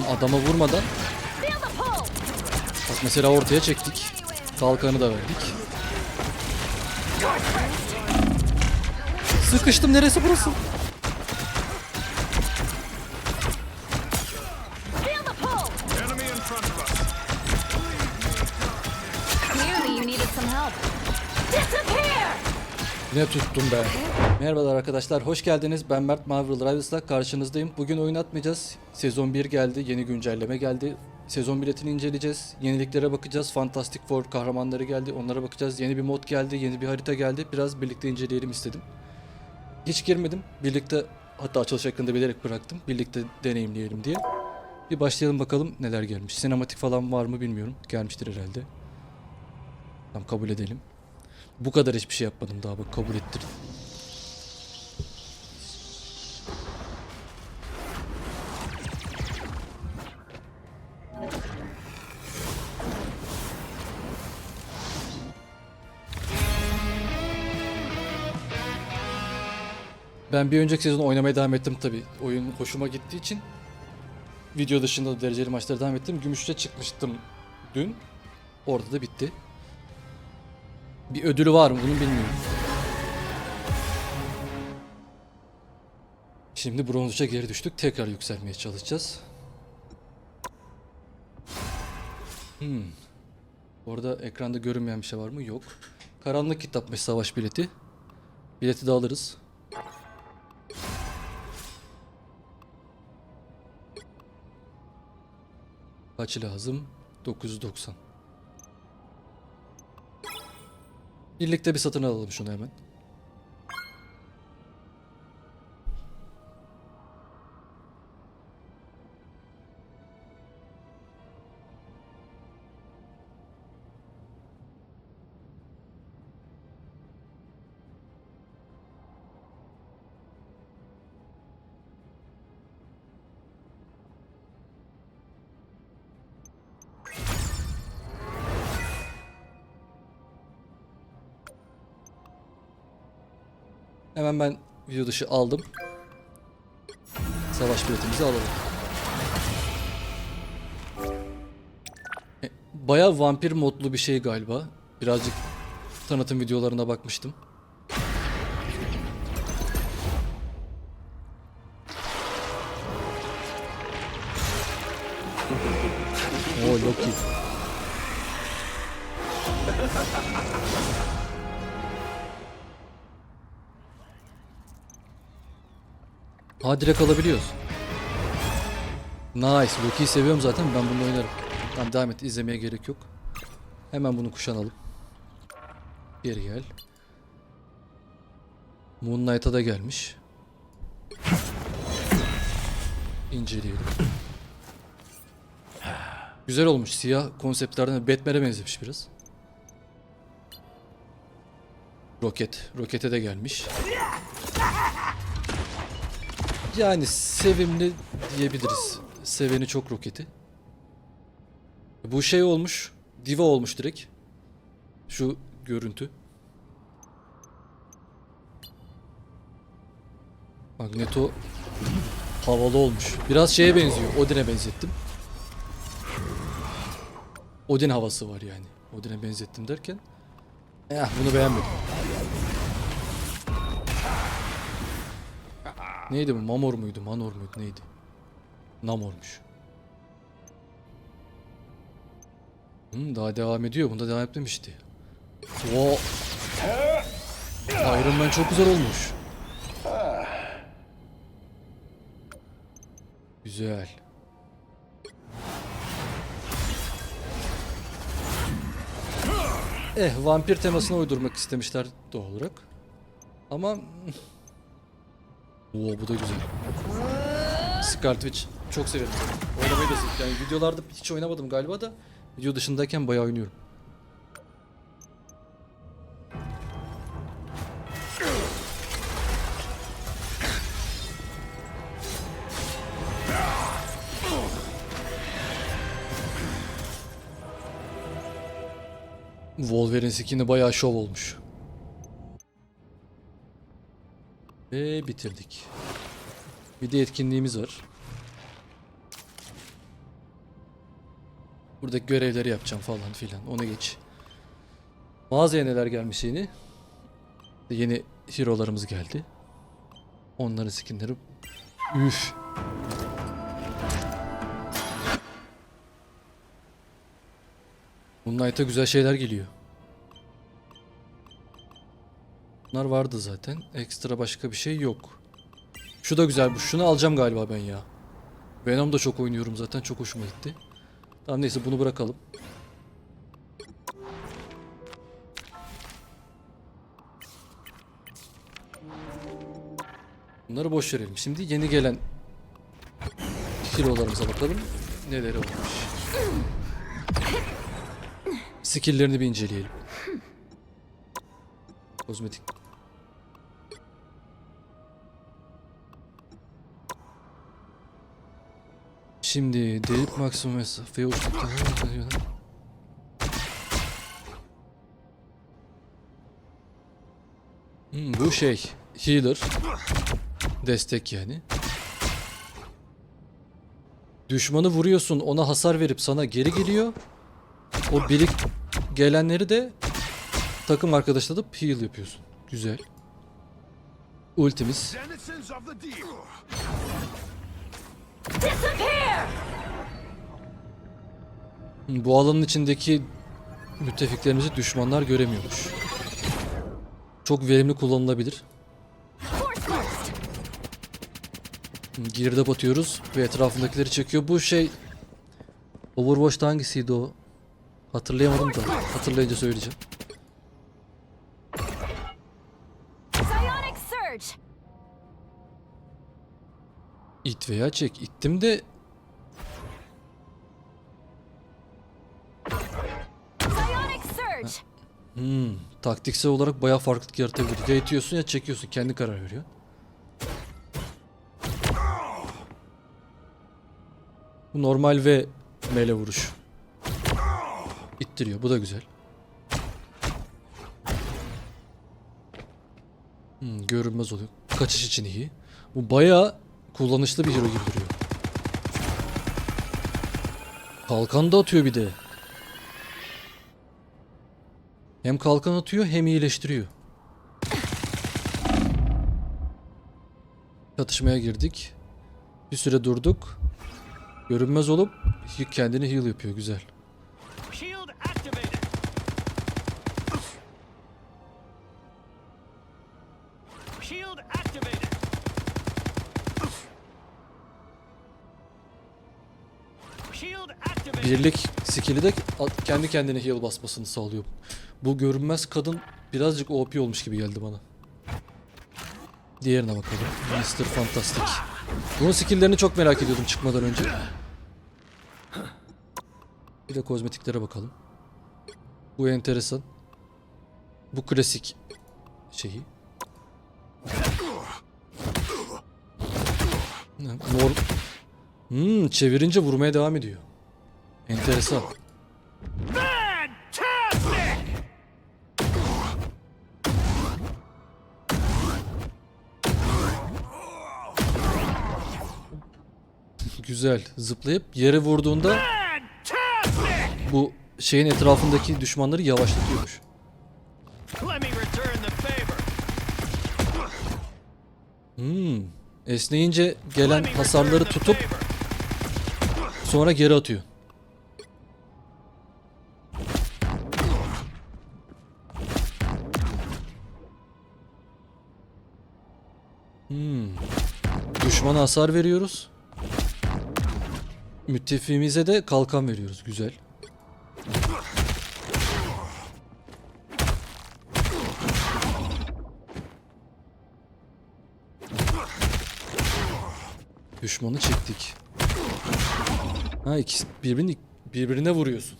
Adama vurmadan bak mesela ortaya çektik. Kalkanı da verdik. Sıkıştım neresi burası? Ne tuttum be. Merhabalar arkadaşlar, hoş geldiniz. Ben Mert Marvel Rivals'la karşınızdayım. Bugün oyun atmayacağız. Sezon 1 geldi, yeni güncelleme geldi. Sezon biletini inceleyeceğiz. Yeniliklere bakacağız. Fantastic Four kahramanları geldi, onlara bakacağız. Yeni bir mod geldi, yeni bir harita geldi. Biraz birlikte inceleyelim istedim. Hiç girmedim. Birlikte hatta açılış hakkında bilerek bıraktım. Birlikte deneyimleyelim diye. Bir başlayalım bakalım neler gelmiş. Sinematik falan var mı bilmiyorum. Gelmiştir herhalde. Tamam kabul edelim. Bu kadar hiçbir şey yapmadım daha bak kabul ettirdim. Ben bir önceki sezon oynamaya devam ettim tabi. Oyun hoşuma gittiği için. Video dışında da dereceli maçlara devam ettim. Gümüşte çıkmıştım dün. Orada da bitti. Bir ödülü var mı bunu bilmiyorum. Şimdi bronz 3'e geri düştük. Tekrar yükselmeye çalışacağız. Hmm. Orada ekranda görünmeyen bir şey var mı? Yok. Karanlık kitapmış savaş bileti. Bileti de alırız. Kaç lazım? 990. Birlikte bir satın alalım şunu hemen. Hemen ben video dışı aldım. Savaş biletimizi alalım. E, Bayağı vampir modlu bir şey galiba. Birazcık tanıtım videolarına bakmıştım. Oo Loki. Ha direkt alabiliyoruz. Nice. Loki'yi seviyorum zaten. Ben bunu oynarım. Tamam devam et. İzlemeye gerek yok. Hemen bunu kuşanalım. Geri gel. Moon Knight'a da gelmiş. İnceleyelim. Güzel olmuş. Siyah konseptlerden Batman'e benzemiş biraz. Roket. Rokete de gelmiş. Yani sevimli diyebiliriz. Seveni çok roketi. Bu şey olmuş. Diva olmuş direkt. Şu görüntü. Magneto havalı olmuş. Biraz şeye benziyor. Odin'e benzettim. Odin havası var yani. Odin'e benzettim derken. Eh bunu beğenmedim. Neydi bu? Mamor muydu? Manor muydu? Neydi? Namor'muş. Hmm, daha devam ediyor. Bunda devam etmemişti. Oo. Iron Man çok güzel olmuş. Güzel. Eh, vampir temasına uydurmak istemişler doğal olarak. Ama Oo bu da güzel. Scarlet Witch çok severim. Oynamayı da seviyorum. Yani videolarda hiç oynamadım galiba da video dışındayken bayağı oynuyorum. Wolverine skin'i bayağı şov olmuş. Ve bitirdik. Bir de etkinliğimiz var. Buradaki görevleri yapacağım falan filan. Ona geç. Mağazaya neler gelmiş yeni? Yeni hero'larımız geldi. Onların skinleri. Üf. Moonlight'a güzel şeyler geliyor. Bunlar vardı zaten. Ekstra başka bir şey yok. Şu da güzel. Şunu alacağım galiba ben ya. Venom da çok oynuyorum zaten. Çok hoşuma gitti. Tamam neyse bunu bırakalım. Bunları boş verelim. Şimdi yeni gelen hero'larımıza bakalım. Neleri olmuş. Skill'lerini bir inceleyelim. Kozmetik. Şimdi delip maksimum mesafeye uçtuktan Hmm, bu şey healer destek yani. Düşmanı vuruyorsun ona hasar verip sana geri geliyor. O birik gelenleri de takım arkadaşla da heal yapıyorsun. Güzel. Ultimiz. Bu alanın içindeki müttefiklerimizi düşmanlar göremiyormuş. Çok verimli kullanılabilir. Force burst! Girdap atıyoruz ve etrafındakileri çekiyor. Bu şey Overwatch'ta hangisiydi o? Hatırlayamadım da. Hatırlayınca söyleyeceğim. İt veya çek. İttim de surge! hmm, taktiksel olarak bayağı farklılık yaratabilir. Ya itiyorsun ya çekiyorsun. Kendi karar veriyor. Bu normal ve mele vuruş. İttiriyor. Bu da güzel. Hmm, görünmez oluyor. Kaçış için iyi. Bu bayağı kullanışlı bir hero gibi duruyor. Kalkan da atıyor bir de. Hem kalkan atıyor hem iyileştiriyor. Çatışmaya girdik. Bir süre durduk. Görünmez olup kendini heal yapıyor güzel. Birlik skill'i de kendi kendine heal basmasını sağlıyor. Bu görünmez kadın birazcık OP olmuş gibi geldi bana. Diğerine bakalım. Mr. Fantastic. Bunun skill'lerini çok merak ediyordum çıkmadan önce. Bir de kozmetiklere bakalım. Bu enteresan. Bu klasik şeyi. Hmm, çevirince vurmaya devam ediyor. Enteresan. Güzel. Zıplayıp yere vurduğunda bu şeyin etrafındaki düşmanları yavaşlatıyormuş. Hmm. Esneyince gelen hasarları tutup sonra geri atıyor. Düşmana hasar veriyoruz. Müttefiğimize de kalkan veriyoruz. Güzel. Düşmanı çektik. Ha ikisi birbirini birbirine vuruyorsun.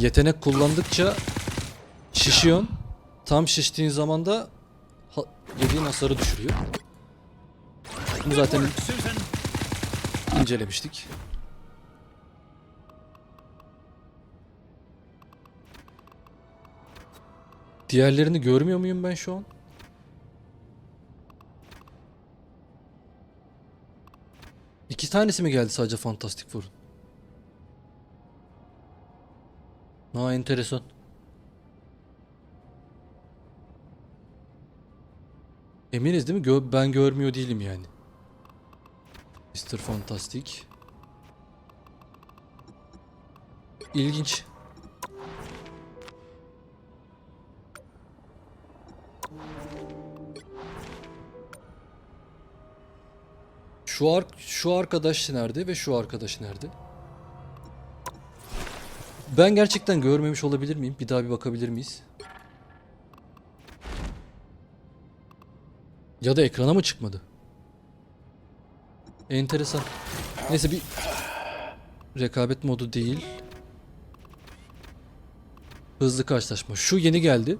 yetenek kullandıkça şişiyorsun. Tam şiştiğin zaman da ha yediğin hasarı düşürüyor. Bunu zaten incelemiştik. Diğerlerini görmüyor muyum ben şu an? İki tanesi mi geldi sadece Fantastic Four'un? Ha enteresan. Eminiz değil mi? Gö- ben görmüyor değilim yani. Mr. Fantastic. İlginç. Şu ar şu arkadaş nerede ve şu arkadaş nerede? Ben gerçekten görmemiş olabilir miyim? Bir daha bir bakabilir miyiz? Ya da ekrana mı çıkmadı? Enteresan. Neyse bir rekabet modu değil. Hızlı karşılaşma. Şu yeni geldi.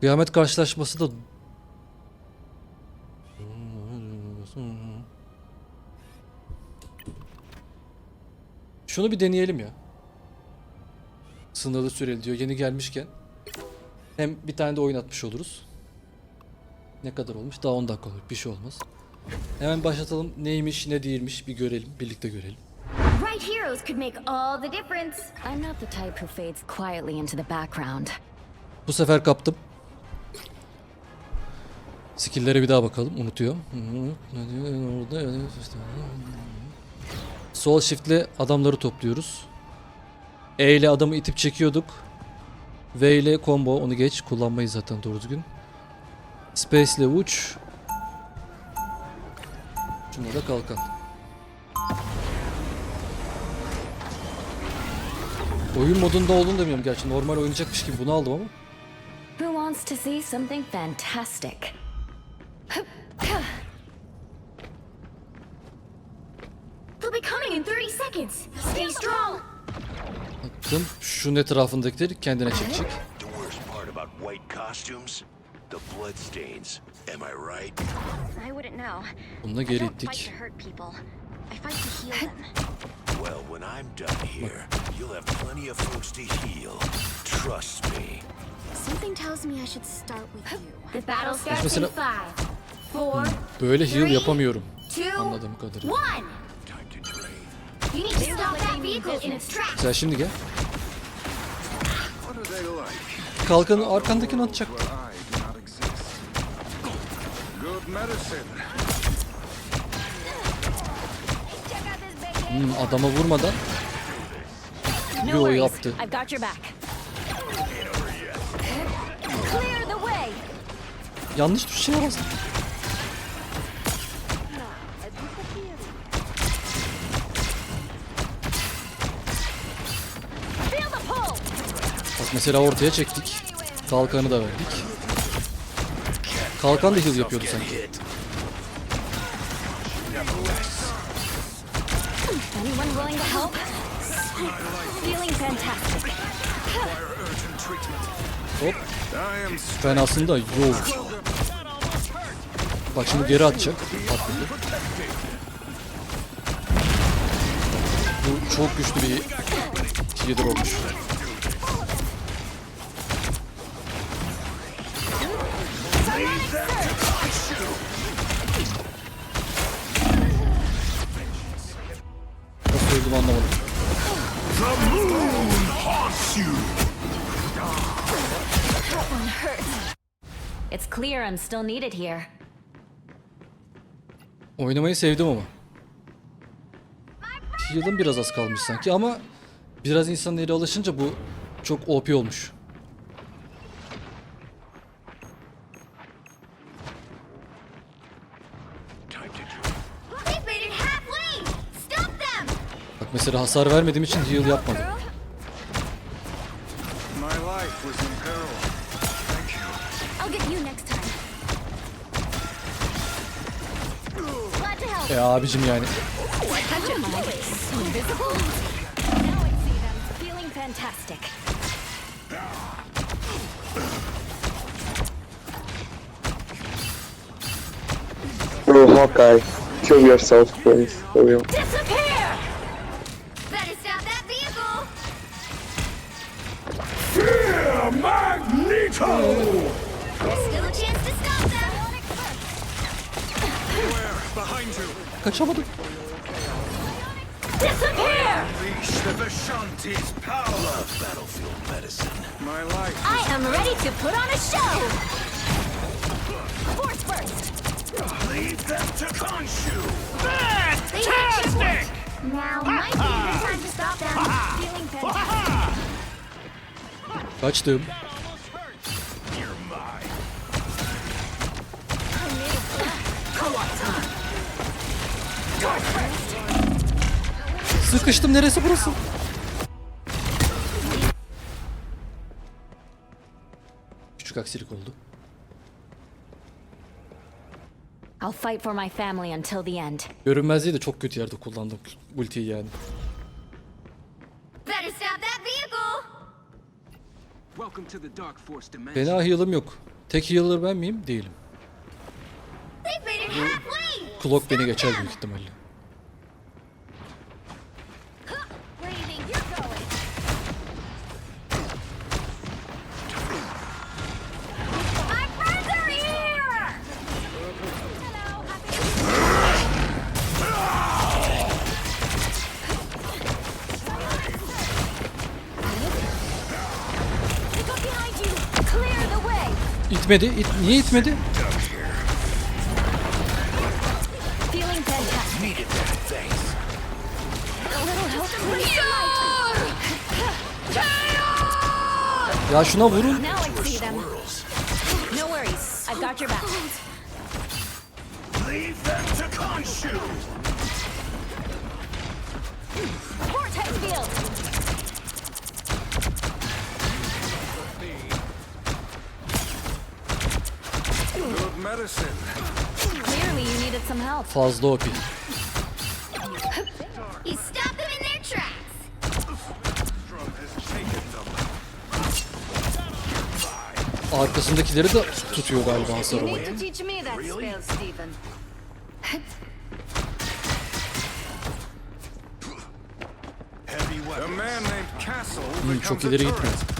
Kıyamet karşılaşması da Şunu bir deneyelim ya. Sınırlı süreli diyor yeni gelmişken. Hem bir tane de oyun atmış oluruz. Ne kadar olmuş? Daha 10 dakika olmuş. Bir şey olmaz. Hemen başlatalım. Neymiş ne değilmiş bir görelim. Birlikte görelim. Right heroes could make all the difference. I'm not the type who fades quietly into the background. Bu sefer kaptım. Skill'lere bir daha bakalım. Unutuyor. Sol shift'le adamları topluyoruz. E ile adamı itip çekiyorduk. V ile combo onu geç. Kullanmayız zaten doğru düzgün. Space ile uç. Şuna da kalkan. Oyun modunda olduğunu demiyorum gerçi. Normal oynayacakmış gibi bunu aldım ama. Who wants to see something fantastic? They'll be coming in 30 seconds. Stay strong. Baktım şunun etrafındakileri kendine çekecek. The worst part about white costumes? The blood stains. Am I right? I wouldn't know. Bununla geri ittik. Well, when I'm done here, you'll have plenty of folks to heal. Trust me. Something tells me I should start with you. The battle starts in five, four, Böyle heal yapamıyorum. two, Anladığım kadarıyla. one. Sen şimdi gel. Kalkanı arkandakini atacak. Hmm, adama vurmadan Yo, yaptı. Yanlış tuşa bastım. Mesela ortaya çektik. Kalkanı da verdik. Kalkan da heal yapıyordu sanki. Hop. Ben aslında yok. Bak şimdi geri atacak. Atladı. Bu çok güçlü bir healer olmuş. Clear I'm still needed here. Oynamayı sevdim ama. Heal'ım biraz az kalmış sanki ama biraz insanın eli alışınca bu çok OP olmuş. Bak mesela hasar vermediğim için heal yapmadım. E abicim yani. Touch it, Mike. So invisible. Now I see them. Feeling fantastic. Bro, Hawkeye, kill yourself, please. For real. Disappear! Better stop that vehicle. There's still a chance to stop them. Beware, behind you. Kaçamadım. Disappear! Unleash the Vishanti's power. Love battlefield medicine. My life. I am ready to put on a show! Force first! Leave them to Khonshu. Fantastic! Now might be a good time to stop them. Feeling fantastic. Kaçtım. Sıkıştım neresi burası? Küçük aksilik oldu. I'll fight for my family until the end. Görünmezliği de çok kötü yerde kullandım ultiyi yani. Better stop that vehicle! Welcome to the Dark Force dimension. Fena heal'ım yok. Tek healer ben miyim? Değilim. They've made it halfway! Clock beni geçer büyük ihtimalle. İtmedi. it- niye itmedi? Ya şuna vurun. Clearly you needed some help. Fazla OP. You stopped them in their tracks! Strom has taken them. Arkasındakileri de tutuyor galiba hasar You olarak. need to teach me that spell, Stephen. Heavy A weapons. man named Castle Hmm, çok a ileri turret.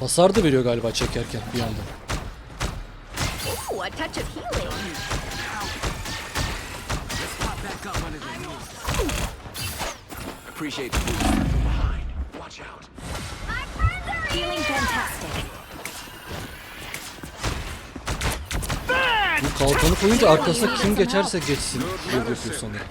Hasar da veriyor galiba çekerken bir anda. Ooh, a touch of healing. Pop back up under the knees. Appreciate the boost. Behind. Watch out. My friends are Feeling fantastic. Bu kalkanı koyunca arkasına kim geçerse geçsin. diye yapıyor sanırım.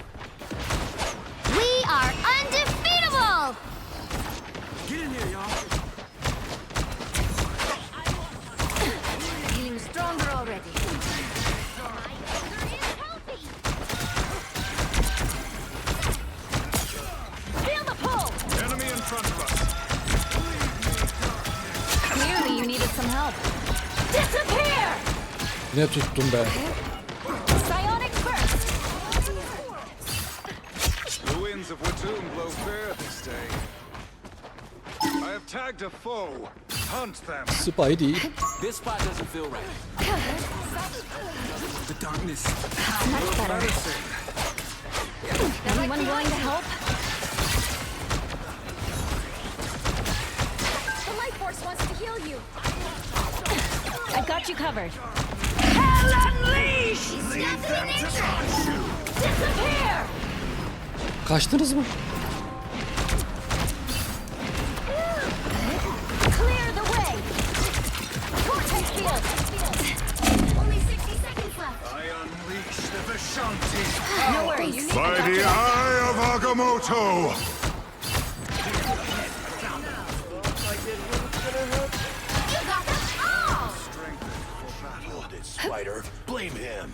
Hunt them. Spy değil. This spot doesn't feel right. The darkness. Much better. Anyone willing to help? The life force wants to heal you! I got you covered. Kaçtınız mı? Clear the way! Vortex field! Only 60 seconds left! I unleash the Vishanti's No worries. By the eye of Agamotto! Claim him.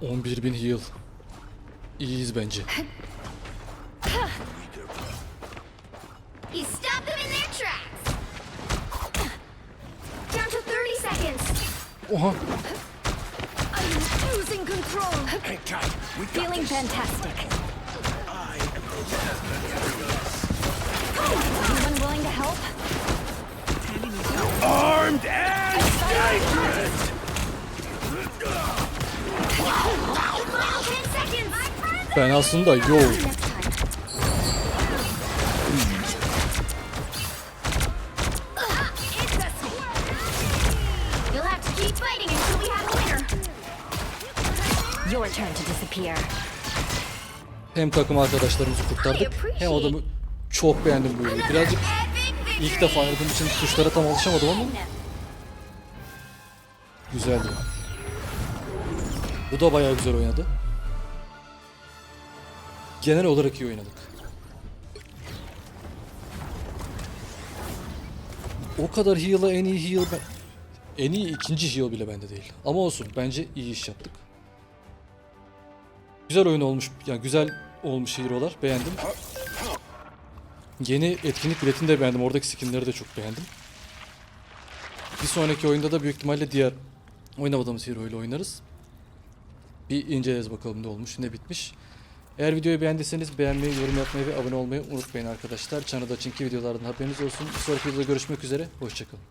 11 bin heal. İyiyiz bence. Oha. I'm losing control. Hang tight. Feeling fantastic. To disappear. Hem takım arkadaşlarımızı kurtardık hem adamı çok beğendim böyle. Birazcık Epic ilk defa oynadığım için tuşlara tam alışamadım ama güzeldi. Bu da bayağı güzel oynadı. Genel olarak iyi oynadık. O kadar heal'a en iyi heal ben... En iyi ikinci heal bile bende değil. Ama olsun bence iyi iş yaptık. Güzel oyun olmuş. Yani güzel olmuş hero'lar. Beğendim. Yeni etkinlik biletini de beğendim. Oradaki skinleri de çok beğendim. Bir sonraki oyunda da büyük ihtimalle diğer oynamadığımız hero ile oynarız. Bir inceleriz bakalım ne olmuş, ne bitmiş. Eğer videoyu beğendiyseniz beğenmeyi, yorum yapmayı ve abone olmayı unutmayın arkadaşlar. Çanada çünkü videolardan haberiniz olsun. Bir sonraki videoda görüşmek üzere. Hoşçakalın.